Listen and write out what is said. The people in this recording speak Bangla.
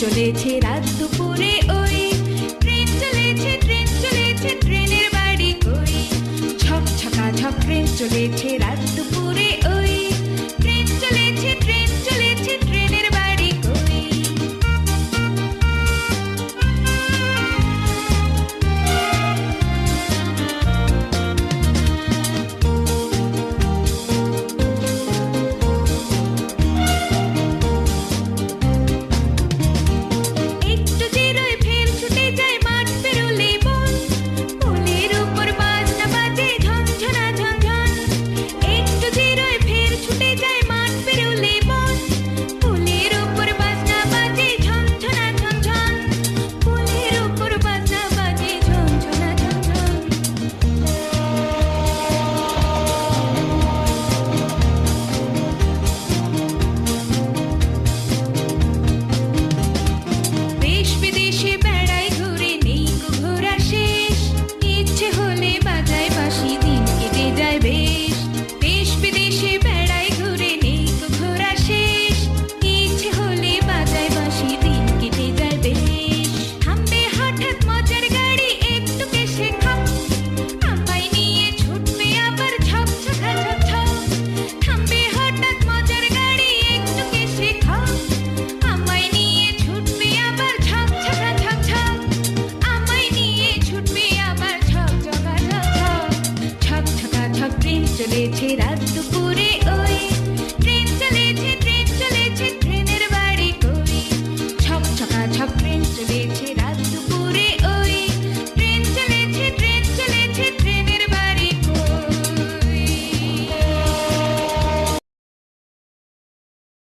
চলেছে রাত দুপুরে ওই। ট্রেন চলেছে ট্রেন চলেছে ট্রেনের বাড়ি ছক ট্রেন চলেছে চলেছে রাত দুপুর।